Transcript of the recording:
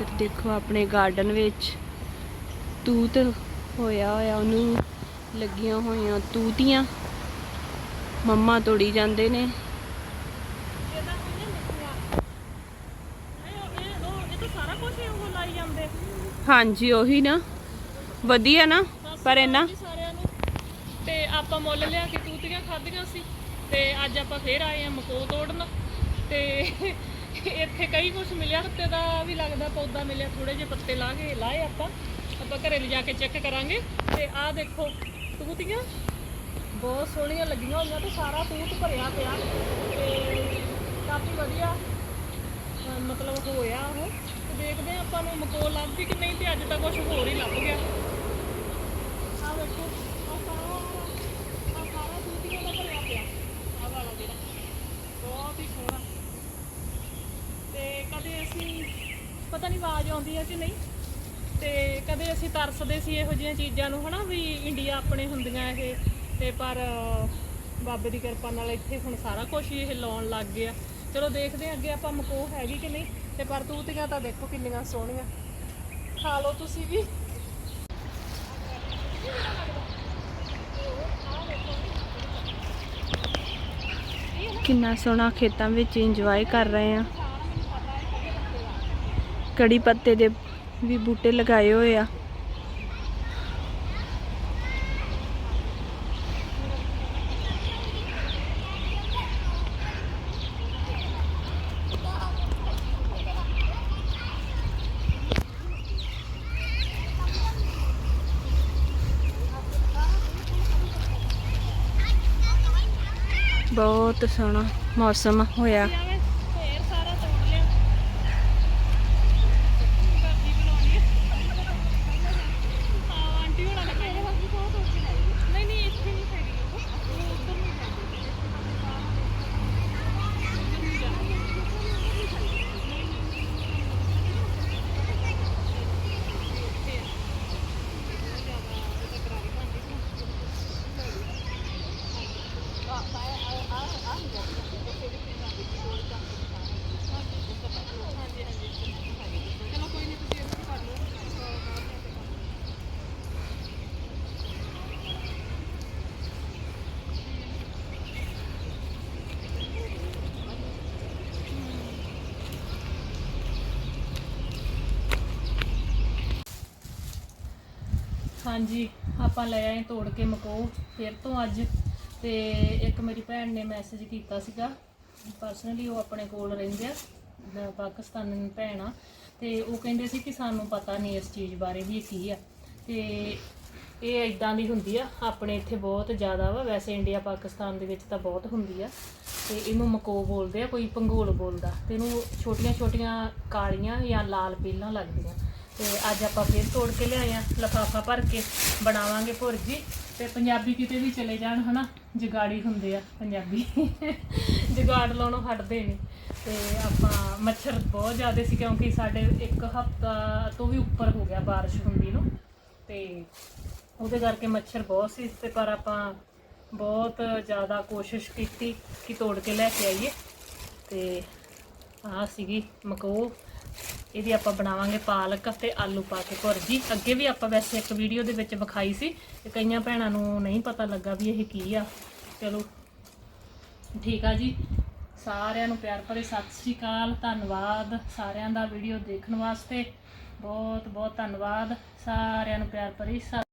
ਇੱਧਰ ਦੇਖੋ ਆਪਣੇ ਗਾਰਡਨ ਵਿੱਚ। ਤੂਤ ਹੋਇਆ ਹੋਇਆ, ਉਹਨੂੰ ਲੱਗੀਆਂ ਹੋਈਆਂ ਤੂਤੀਆਂ। ਮੰਮਾ ਤੋੜੀ ਜਾਂਦੇ ਨੇ। ਹਾਂਜੀ, ਉਹੀ ਨਾ। ਵਧੀਆ ਨਾ, ਪਰ ਇਹਨਾਂ ਤੇ ਆਪਾਂ ਮੁੱਲ ਲਿਆ ਕੇ ਤੂਤੀਆਂ ਖਾਧੀਆਂ ਸੀ, ਤੇ ਅੱਜ ਆਪਾਂ ਫੇਰ ਆਏ ਆ ਮਕੋ ਤੋੜਨ। ਤੇ ਇੱਥੇ ਕਈ ਕੁਝ ਮਿਲਿਆ ਪੱਤੇ ਦਾ ਵੀ ਲੱਗਦਾ, ਪੌਦਾ ਮਿਲਿਆ ਥੋੜੇ ਜਿਹੇ ਪੱਤੇ ਲਾ ਕੇ, ਲਾਏ ਆਪਾਂ। ਆਪਾਂ ਘਰੇ ਲਿਜਾ ਕੇ ਚੈੱਕ ਕਰਾਂਗੇ। ਤੇ ਆਹ ਦੇਖੋ, ਤੂਤੀਆਂ। ਬਹੁਤ ਸੋਹਣੀਆਂ ਲੱਗੀਆਂ ਹੋਈਆਂ ਤੇ ਸਾਰਾ ਤੂਤ ਭਰਿਆ ਪਿਆ। ਤੇ ਕਾਫੀ ਵਧੀਆ ਮਤਲਬ ਹੋਇਆ ਉਹ। ਦੇਖਦੇ ਆ ਆਪਾਂ ਨੂੰ ਮਕੋਲ ਲੱਭ ਵੀ ਕਿ ਨਹੀਂ ਤੇ ਅੱਜ ਤਾਂ ਕੁਝ ਹੋਰ ਹੀ ਲੱਭ ਗਿਆ ਆ ਵੇਖੋ ਆ ਸਾਰਾ ਆ ਸਾਰਾ ਤੂਤੀਆਂ ਦਾ ਭਰਿਆ ਪਿਆ ਆ ਵਾਲਾ ਜਿਹੜਾ ਬਹੁਤ ਹੀ ਸੋਹਣਾ ਤੇ ਕਦੇ ਅਸੀਂ ਪਤਾ ਨਹੀਂ ਆਵਾਜ਼ ਆਉਂਦੀ ਹੈ ਕਿ ਨਹੀਂ। ਤੇ ਕਦੇ ਅਸੀਂ ਤਰਸਦੇ ਸੀ ਇਹੋ ਜਿਹੀਆਂ ਚੀਜ਼ਾਂ ਨੂੰ, ਹਨਾ, ਵੀ ਇੰਡੀਆ ਆਪਣੇ ਹੁੰਦੀਆਂ ਇਹ। ਤੇ ਪਰ ਬਾਬੇ ਦੀ ਕਿਰਪਾ ਨਾਲ ਇੱਥੇ ਹੁਣ ਸਾਰਾ ਕੁਝ ਹੀ ਇਹ ਲਾਉਣ ਲੱਗ ਗਿਆ। ਚਲੋ ਦੇਖਦੇ ਹਾਂ ਅੱਗੇ ਆਪਾਂ ਮਕੋਹ ਹੈਗੀ ਕਿ ਨਹੀਂ। ਤੇ ਪਰ ਤੂਤੀਆਂ ਤਾਂ ਦੇਖੋ ਕਿੰਨੀਆਂ ਸੋਹਣੀਆਂ। ਖਾ ਲਓ ਤੁਸੀਂ ਵੀ। ਕਿੰਨਾ ਸੋਹਣਾ ਖੇਤਾਂ ਵਿੱਚ ਇੰਜੋਏ ਕਰ ਰਹੇ ਆ ਕੜੀ ਪੱਤੇ ਦੇ ਵੀ ਬੂਟੇ ਲਗਾਏ ਹੋਏ ਆ। ਬਹੁਤ ਸੋਹਣਾ ਮੌਸਮ ਹੋਇਆ ਆਵੇ ਫੇਰ ਸਾਰਾ ਤੋੜ ਲਿਆ ਸਬਜ਼ੀ ਬਣਾਉਣੀ ਹੈ ਹਾਂ ਆਂਟੀ ਹੋਣਾ ਨੇ ਪਹਿਲੇ ਸਬਜ਼ੀ ਬਹੁਤ ਤੋੜ ਕੇ ਲਾਈ ਨਹੀਂ ਨਹੀਂ ਇੱਥੇ ਨਹੀਂ ਹੈਗੀ ਉਹ ਉਹ ਉੱਧਰ ਨਹੀਂ ਜਾਂਦੀ ਚਲੋ ਕੋਈ ਨਹੀਂ ਤੁਸੀਂ ਇਹਨੂੰ ਕਰ ਲਓ ਹਾਂਜੀ, ਆਪਾਂ ਲੈ ਆਏ, ਤੋੜ ਕੇ ਮਕੋ, ਫਿਰ ਤੋਂ ਅੱਜ। ਤੇ ਇੱਕ ਮੇਰੀ ਭੈਣ ਨੇ ਮੈਸੇਜ ਕੀਤਾ ਸੀਗਾ ਪਰਸਨਲੀ ਉਹ ਆਪਣੇ ਕੋਲ ਰਹਿੰਦੇ ਆ ਦ- ਪਾਕਿਸਤਾਨੀ ਭੈਣ ਆ। ਤੇ ਉਹ ਕਹਿੰਦੇ ਸੀ ਕਿ ਸਾਨੂੰ ਪਤਾ ਨਹੀਂ ਇਸ ਚੀਜ਼ ਬਾਰੇ ਵੀ ਇਹ ਕੀ ਆ। ਤੇ ਇਹ ਇਦਾਂ ਦੀ ਹੁੰਦੀ ਆ, ਆਪਣੇ ਇੱਥੇ ਬਹੁਤ ਜ਼ਿਆਦਾ ਵਾ, ਵੈਸੇ ਇੰਡੀਆ ਪਾਕਿਸਤਾਨ ਦੇ ਵਿੱਚ ਤਾਂ ਬਹੁਤ ਹੁੰਦੀ ਆ। ਤੇ ਇਹਨੂੰ ਮਕੋ ਬੋਲਦੇ ਆ, ਕੋਈ ਪੰਗੋਲ ਬੋਲਦਾ। ਤੇ ਇਹਨੂੰ ਛੋਟੀਆਂ ਛੋਟੀਆਂ ਕਾਲੀਆਂ ਜਾਂ ਲਾਲ ਪੀਲਾਂ ਲੱਗਦੀਆਂ। ਤੇ ਅੱਜ ਆਪਾਂ ਫੇਰ ਤੋੜ ਕੇ ਲਿਆਏ ਆ, ਲਫਾਫਾ ਭਰ ਕੇ ਬਣਾਵਾਂਗੇ ਭੁਰਜੀ ਤੇ ਪੰਜਾਬੀ ਕਿਤੇ ਵੀ ਚਲੇ ਜਾਣ ਹਨਾ, ਜਗਾੜੀ ਹੁੰਦੇ ਆ ਪੰਜਾਬੀ। ਜਗਾੜ ਲਾਉਣੋਂ ਹਟਦੇ ਨਹੀਂ ਤੇ ਆਪਾਂ ਮੱਛਰ ਬਹੁਤ ਜ਼ਿਆਦਾ ਸੀ ਕਿਉਂਕਿ ਸਾਡੇ ਇੱਕ ਹਫਤਾ ਤੋਂ ਵੀ ਉੱਪਰ ਹੋ ਗਿਆ ਬਾਰਿਸ਼ ਹੁੰਦੀ ਨੂੰ। ਤੇ ਉਹਦੇ ਕਰਕੇ ਮੱਛਰ ਬਹੁਤ ਸੀ ਤੇ ਪਰ ਆਪਾਂ ਬਹੁਤ ਜ਼ਿਆਦਾ ਕੋਸ਼ਿਸ਼ ਕੀਤੀ ਕਿ ਤੋੜ ਕੇ ਲੈ ਕੇ ਆਈਏ। ਤੇ ਆਹ ਸੀਗੀ ਮਕੋ ਇਹਦੀ ਆਪਾਂ ਬਣਾਵਾਂਗੇ ਪਾਲਕ ਤੇ ਆਲੂ ਪਾ ਕੇ ਭੁਰਜੀ। ਅੱਗੇ ਵੀ ਆਪਾਂ ਵੈਸੇ ਇੱਕ ਵੀਡੀਓ ਦੇ ਵਿੱਚ ਵਿਖਾਈ ਸੀ ਤੇ ਕਈਆਂ ਭੈਣਾਂ ਨੂੰ ਨਹੀਂ ਪਤਾ ਲੱਗਾ ਵੀ ਇਹ ਕੀ ਆ। ਚਲੋ, ਠੀਕ ਆ ਜੀ। ਸਾਰਿਆਂ ਨੂੰ ਪਿਆਰ ਭਰੇ ਸਤਿ ਸ਼੍ਰੀ ਅਕਾਲ, ਧੰਨਵਾਦ ਸਾਰਿਆਂ ਦਾ ਵੀਡੀਓ ਦੇਖਣ ਵਾਸਤੇ। ਬਹੁਤ ਬਹੁਤ ਧੰਨਵਾਦ, ਸਾਰਿਆਂ ਨੂੰ ਪਿਆਰ ਭਰੀ ਸਤਿ